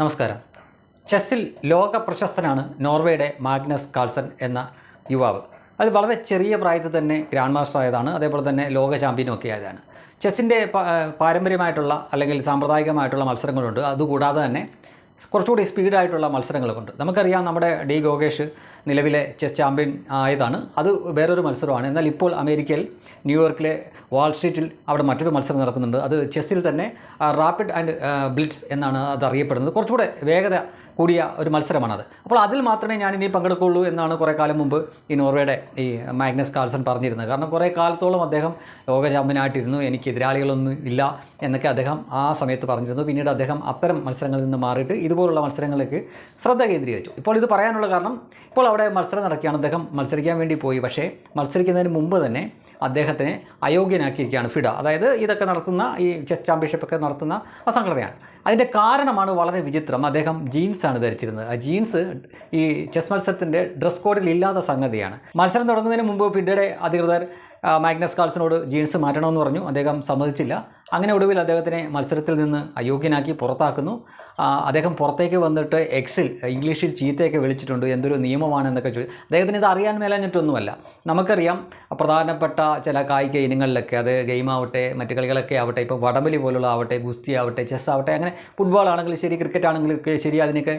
നമസ്കാരം. ചെസ്സിൽ ലോക പ്രശസ്തനാണ് നോർവേയുടെ Magnus Carlsen എന്ന യുവാവ്. അത് വളരെ ചെറിയ പ്രായത്തിൽ തന്നെ ഗ്രാൻഡ് മാസ്റ്റർ ആയതാണ് അതേപോലെ തന്നെ ലോക ചാമ്പ്യനും ഒക്കെ ആയതാണ്. ചെസ്സിന്റെ പാരമ്പര്യമായിട്ടുള്ള അല്ലെങ്കിൽ സാമ്പ്രദായികമായിട്ടുള്ള മത്സരങ്ങളുണ്ട്. അതുകൂടാതെ തന്നെ കുറച്ചുകൂടി സ്പീഡായിട്ടുള്ള മത്സരങ്ങളുണ്ട് നമുക്കറിയാം നമ്മുടെ ഡി ഗോകേഷ് നിലവിലെ ചെസ് ചാമ്പ്യൻ ആയതാണ്. അത് വേറൊരു മത്സരമാണ്. എന്നാൽ ഇപ്പോൾ അമേരിക്കയിൽ ന്യൂയോർക്കിലെ വാൾ സ്ട്രീറ്റിൽ അവിടെ മറ്റൊരു മത്സരം നടക്കുന്നുണ്ട്. അത് ചെസ്സിൽ തന്നെ റാപ്പിഡ് ആൻഡ് ബ്ലിറ്റ്സ് എന്നാണ് അത് അറിയപ്പെടുന്നത്. കുറച്ചുകൂടെ വേഗത കൂടിയ ഒരു മത്സരമാണത്. അപ്പോൾ അതിൽ മാത്രമേ ഞാൻ ഇനി പങ്കെടുക്കുകയുള്ളൂ എന്നാണ് കുറേ കാലം മുമ്പ് ഈ നോർവേയുടെ ഈ മാഗ്നസ് കാൾസൺ പറഞ്ഞിരുന്നത്. കാരണം കുറേ കാലത്തോളം അദ്ദേഹം ലോക ചാമ്പ്യനായിട്ടിരുന്നു എനിക്ക് എതിരാളികളൊന്നും ഇല്ല എന്നൊക്കെ അദ്ദേഹം ആ സമയത്ത് പറഞ്ഞിരുന്നു. പിന്നീട് അദ്ദേഹം അത്തരം മത്സരങ്ങളിൽ നിന്ന് മാറിയിട്ട് ഇതുപോലുള്ള മത്സരങ്ങളിലേക്ക് ശ്രദ്ധ കേന്ദ്രീകരിച്ചു. ഇപ്പോൾ ഇത് പറയാനുള്ള കാരണം ഇപ്പോൾ അവിടെ മത്സരം നടക്കുകയാണ്. അദ്ദേഹം മത്സരിക്കാൻ വേണ്ടി പോയി. പക്ഷേ മത്സരിക്കുന്നതിന് മുമ്പ് തന്നെ അദ്ദേഹത്തിനെ അയോഗ്യനാക്കിയിരിക്കുകയാണ് ഫിഡ. അതായത് ഇതൊക്കെ നടത്തുന്ന ഈ ചെസ് ചാമ്പ്യൻഷിപ്പൊക്കെ നടത്തുന്ന ആ സംഘടനയാണ്. അതിന്റെ കാരണമാണ് വളരെ വിചിത്രം. അദ്ദേഹം ജീൻസാണ് ധരിച്ചിരുന്നത്. ആ ജീൻസ് ഈ ചെസ് മത്സരത്തിന്റെ ഡ്രസ് കോഡിൽ ഇല്ലാത്ത സംഗതിയാണ്. മത്സരം തുടങ്ങുന്നതിന് മുമ്പ് ഫിഡയുടെ അധികൃതർ മാഗ്നസ് കാൾസിനോട് ജീൻസ് മാറ്റണമെന്ന് പറഞ്ഞു. അദ്ദേഹം സമ്മതിച്ചില്ല. അങ്ങനെ ഒടുവിൽ അദ്ദേഹത്തിനെ മത്സരത്തിൽ നിന്ന് അയോഗ്യനാക്കി പുറത്താക്കുന്നു. അദ്ദേഹം പുറത്തേക്ക് വന്നിട്ട് എക്സിൽ ഇംഗ്ലീഷിൽ ചീത്തയൊക്കെ വിളിച്ചിട്ടുണ്ട്. എന്തൊരു നിയമമാണ് എന്നൊക്കെ ചോദിച്ചു അദ്ദേഹത്തിന് ഇത് അറിയാൻ മേലഞ്ഞിട്ടൊന്നുമല്ല. നമുക്കറിയാം പ്രധാനപ്പെട്ട ചില കായിക ഇനങ്ങളിലൊക്കെ അത് ഗെയിം ആവട്ടെ മറ്റ് കളികളൊക്കെ ആവട്ടെ ഇപ്പോൾ വടംവലി പോലുള്ള ആവട്ടെ ഗുസ്തി ആവട്ടെ ചെസ് ആവട്ടെ അങ്ങനെ ഫുട്ബോൾ ആണെങ്കിലും ശരി ക്രിക്കറ്റ് ആണെങ്കിലും ശരി അതിനൊക്കെ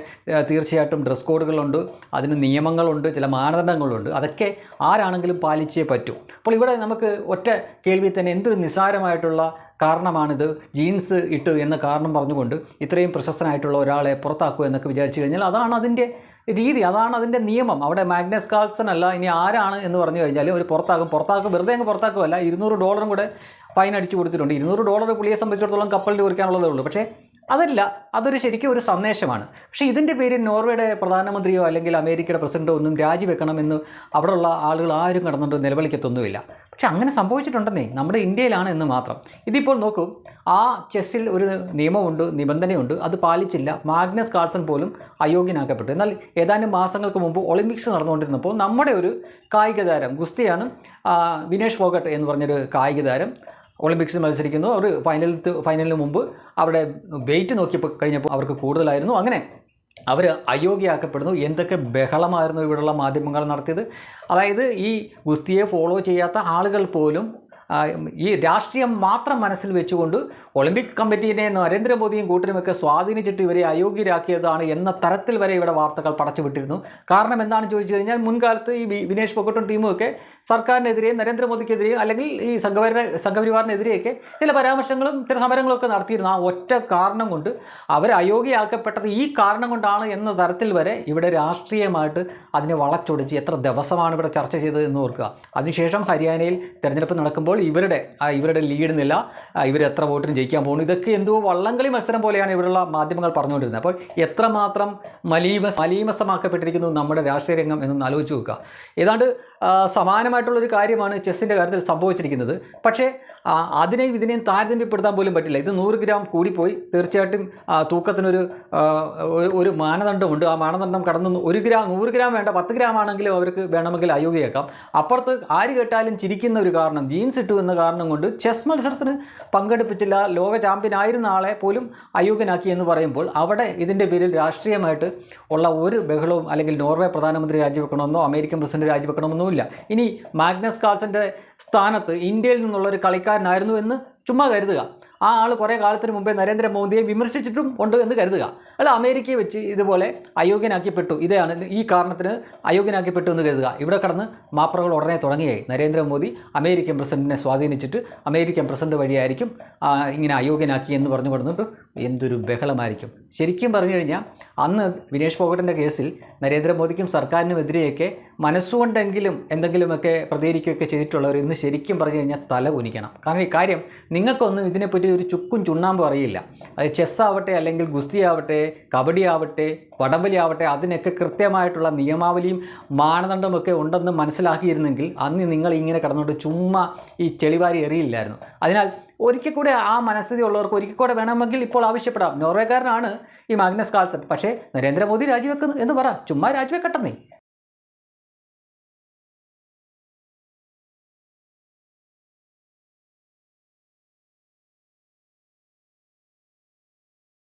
തീർച്ചയായിട്ടും ഡ്രസ് കോഡുകളുണ്ട് അതിന് നിയമങ്ങളുണ്ട് ചില മാനദണ്ഡങ്ങളുണ്ട്. അതൊക്കെ ആരാണെങ്കിലും പാലിച്ചേ പറ്റൂ. അപ്പോൾ ഇവിടെ നമുക്ക് ഒറ്റ കേൾവി തന്നെ എന്തൊരു നിസ്സാരമായിട്ടുള്ള കാരണമാണിത്. ജീൻസ് ഇട്ടു എന്ന കാരണം പറഞ്ഞുകൊണ്ട് ഇത്രയും പ്രശസ്തനായിട്ടുള്ള ഒരാളെ പുറത്താക്കുക എന്നൊക്കെ വിചാരിച്ചു കഴിഞ്ഞാൽ അതാണ് അതിന്റെ രീതി അതാണ് അതിന്റെ നിയമം. അവിടെ മാഗ്നസ് കാൾസൺ അല്ല ഇനി ആരാണ് എന്ന് പറഞ്ഞു കഴിഞ്ഞാൽ ഒരു പുറത്താക്കും. പുറത്താക്കും വെറുതെ അങ്ങ് പുറത്താക്കുമല്ല ഇരുന്നൂറ് ഡോളറും കൂടെ ഫൈൻ അടിച്ചു കൊടുത്തിട്ടുണ്ട്. ഇരുന്നൂറ് ഡോളർ പുള്ളിയെ സംബന്ധിച്ചിടത്തോളം കപ്പലിൽ കുറിക്കാനുള്ളതേ ഉള്ളൂ. പക്ഷേ അതല്ല അതൊരു ശരിക്കും ഒരു സന്ദേശമാണ്. പക്ഷേ ഇതിന്റെ പേരിൽ നോർവേയുടെ പ്രധാനമന്ത്രിയോ അല്ലെങ്കിൽ അമേരിക്കയുടെ പ്രസിഡന്റോ ഒന്നും രാജിവെക്കണമെന്ന് അവിടെയുള്ള ആളുകൾ ആരും കടന്നുകൊണ്ട് നിലവിളിക്കത്തൊന്നുമില്ല പക്ഷെ അങ്ങനെ സംഭവിച്ചിട്ടുണ്ടെന്നേ നമ്മുടെ ഇന്ത്യയിലാണ് എന്ന് മാത്രം. ഇതിപ്പോൾ നോക്കൂ ആ ചെസ്സിൽ ഒരു നിയമമുണ്ട് നിബന്ധനയുണ്ട് അത് പാലിച്ചില്ല. മാഗ്നസ് കാൾസൺ പോലും അയോഗ്യനാക്കപ്പെട്ടു. എന്നാൽ ഏതാനും മാസങ്ങൾക്ക് മുമ്പ് ഒളിമ്പിക്സ് നടന്നുകൊണ്ടിരുന്നപ്പോൾ നമ്മുടെ ഒരു കായിക താരം ഗുസ്തിയാണ് വിനേഷ് ഫോഗട്ട് എന്ന് പറഞ്ഞൊരു കായിക താരം ഒളിമ്പിക്സിൽ മത്സരിക്കുന്നു. അവർ ഫൈനൽ ഫൈനലിന് മുമ്പ് അവരുടെ വെയിറ്റ് നോക്കിയപ്പോൾ കഴിഞ്ഞപ്പോൾ അവർക്ക് കൂടുതലായിരുന്നു. അങ്ങനെ അവർ അയോഗ്യയാക്കപ്പെടുന്നു. എന്തൊക്കെ ബഹളമായിരുന്നു ഇവിടെയുള്ള മാധ്യമങ്ങൾ നടത്തിയത്. അതായത് ഈ ഗുസ്തിയെ ഫോളോ ചെയ്യാത്ത ആളുകൾ പോലും ഈ രാഷ്ട്രീയം മാത്രം മനസ്സിൽ വെച്ചുകൊണ്ട് ഒളിമ്പിക് കമ്മിറ്റീനെ നരേന്ദ്രമോദിയും കൂട്ടരുമൊക്കെ സ്വാധീനിച്ചിട്ട് ഇവരെ അയോഗ്യരാക്കിയതാണ് എന്ന തരത്തിൽ വരെ ഇവിടെ വാർത്തകൾ പടച്ചുവിട്ടിരുന്നു കാരണം എന്താണെന്ന് ചോദിച്ചു കഴിഞ്ഞാൽ മുൻകാലത്ത് ഈ വിനേഷ് പൊക്കട്ടും ടീമും ഒക്കെ സർക്കാരിനെതിരെയും നരേന്ദ്രമോദിക്കെതിരെയും അല്ലെങ്കിൽ ഈ സംഘപരിവാര സംഘപരിവാറിനെതിരെയൊക്കെ ചില പരാമർശങ്ങളും ചില സമരങ്ങളൊക്കെ നടത്തിയിരുന്നു. ആ ഒറ്റ കാരണം കൊണ്ട് അവർ അയോഗ്യയാക്കപ്പെട്ടത് ഈ കാരണം കൊണ്ടാണ് എന്ന തരത്തിൽ വരെ ഇവിടെ രാഷ്ട്രീയമായിട്ട് അതിനെ വളച്ചൊടിച്ച് എത്ര ദിവസമാണ് ഇവിടെ ചർച്ച ചെയ്തത് എന്ന് ഓർക്കുക. അതിനുശേഷം ഹരിയാനയിൽ തെരഞ്ഞെടുപ്പ് നടക്കുമ്പോൾ ഇവരുടെ ഇവരുടെ ലീഡ് നില ഇവർ എത്ര വോട്ടിന് ജയിക്കാൻ പോകുന്നു ഇതൊക്കെ എന്തോ വള്ളംകളി മത്സരം പോലെയാണ് ഇവിടെയുള്ള മാധ്യമങ്ങൾ പറഞ്ഞുകൊണ്ടിരുന്നത്. അപ്പോൾ എത്രമാത്രം മലീമ മലീമസമാക്കപ്പെട്ടിരിക്കുന്നു നമ്മുടെ രാഷ്ട്രീയ രംഗം എന്നൊന്ന് ആലോചിച്ച് നോക്കുക. ഏതാണ്ട് സമാനമായിട്ടുള്ളൊരു കാര്യമാണ് ചെസ്സിന്റെ കാര്യത്തിൽ സംഭവിച്ചിരിക്കുന്നത്. പക്ഷേ അതിനെയും ഇതിനെയും താരതമ്യപ്പെടുത്താൻ പോലും പറ്റില്ല. ഇത് നൂറ് ഗ്രാം കൂടിപ്പോയി. തീർച്ചയായിട്ടും തൂക്കത്തിനൊരു ഒരു മാനദണ്ഡമുണ്ട്. ആ മാനദണ്ഡം കടന്നു ഒരു ഗ്രാം നൂറ് ഗ്രാം വേണ്ട പത്ത് ഗ്രാം ആണെങ്കിലും അവർക്ക് വേണമെങ്കിൽ അയോഗ്യയാക്കാം അപ്പുറത്ത് ആര് കേട്ടാലും ചിരിക്കുന്ന ഒരു കാരണം ജീൻസ് ഇട്ടു എന്ന കാരണം കൊണ്ട് ചെസ് മത്സരത്തിന് പങ്കെടുപ്പിച്ചില്ല. ലോക ചാമ്പ്യൻ ആയിരുന്ന ആളെ പോലും അയോഗ്യനാക്കി എന്ന് പറയുമ്പോൾ അവിടെ ഇതിന്റെ പേരിൽ രാഷ്ട്രീയമായിട്ട് ഉള്ള ഒരു ബഹളവും അല്ലെങ്കിൽ നോർവേ പ്രധാനമന്ത്രി രാജിവെക്കണമെന്നോ അമേരിക്കൻ പ്രസിഡന്റ് രാജിവെക്കണമെന്നോ ഇല്ല ഇനി മാഗ്നസ് കാൾസിന്റെ സ്ഥാനത്ത് ഇന്ത്യയിൽ നിന്നുള്ള ഒരു കളിക്കാരനായിരുന്നു എന്ന് ചുമ്മാ കരുതുക. ആ ആൾ കുറേ കാലത്തിന് മുമ്പേ നരേന്ദ്രമോദിയെ വിമർശിച്ചിട്ടും ഉണ്ട് എന്ന് കരുതുക. അല്ല അമേരിക്കയെ വെച്ച് ഇതുപോലെ അയോഗ്യനാക്കിപ്പെട്ടു. ഇതാണ് ഇത് ഈ കാരണത്തിന് അയോഗ്യനാക്കിപ്പെട്ടു എന്ന് കരുതുക. ഇവിടെ കടന്ന് മാപ്പറകൾ ഉടനെ തുടങ്ങിയായി നരേന്ദ്രമോദി അമേരിക്കൻ പ്രസിഡന്റിനെ സ്വാധീനിച്ചിട്ട് അമേരിക്കൻ പ്രസിഡന്റ് വഴിയായിരിക്കും ഇങ്ങനെ അയോഗ്യനാക്കി എന്ന് പറഞ്ഞു കൊടുത്തിട്ട് എന്തൊരു ബഹളമായിരിക്കും. ശരിക്കും പറഞ്ഞു കഴിഞ്ഞാൽ അന്ന് വിനേഷ് ഫോഗട്ടിന്റെ കേസിൽ നരേന്ദ്രമോദിക്കും സർക്കാരിനുമെതിരെയൊക്കെ മനസ്സുകൊണ്ടെങ്കിലും എന്തെങ്കിലുമൊക്കെ പ്രതികരിക്കുകയൊക്കെ ചെയ്തിട്ടുള്ളവർ ഇന്ന് ശരിക്കും പറഞ്ഞു കഴിഞ്ഞാൽ തല കുനിക്കണം. കാരണം ഈ കാര്യം നിങ്ങൾക്കൊന്നും ഇതിനെപ്പറ്റി ഒരു ചുക്കും ചുണ്ണാമ്പും അറിയില്ല. അത് ചെസ് ആവട്ടെ അല്ലെങ്കിൽ ഗുസ്തി ആവട്ടെ കബഡി ആവട്ടെ വടംവലി ആവട്ടെ അതിനൊക്കെ കൃത്യമായിട്ടുള്ള നിയമാവലിയും മാനദണ്ഡമൊക്കെ ഉണ്ടെന്ന് മനസ്സിലാക്കിയിരുന്നെങ്കിൽ അന്ന് നിങ്ങൾ ഇങ്ങനെ കടന്നുകൊണ്ട് ചുമ്മാ ഈ ചെളിവാരി എറിയില്ലായിരുന്നു. അതിനാൽ ഒരിക്കൽ കൂടെ ആ മനസ്ഥിതി ഉള്ളവർക്ക് ഒരിക്കൽ കൂടെ വേണമെങ്കിൽ ഇപ്പോൾ ആവശ്യപ്പെടാം. നോർവേക്കാരനാണ് ഈ മാഗ്നസ് കാൾസൺ പക്ഷേ നരേന്ദ്രമോദി രാജിവെക്കുന്നു എന്ന് പറ. ചുമ്മാ രാജിവെക്കട്ടെന്നേ.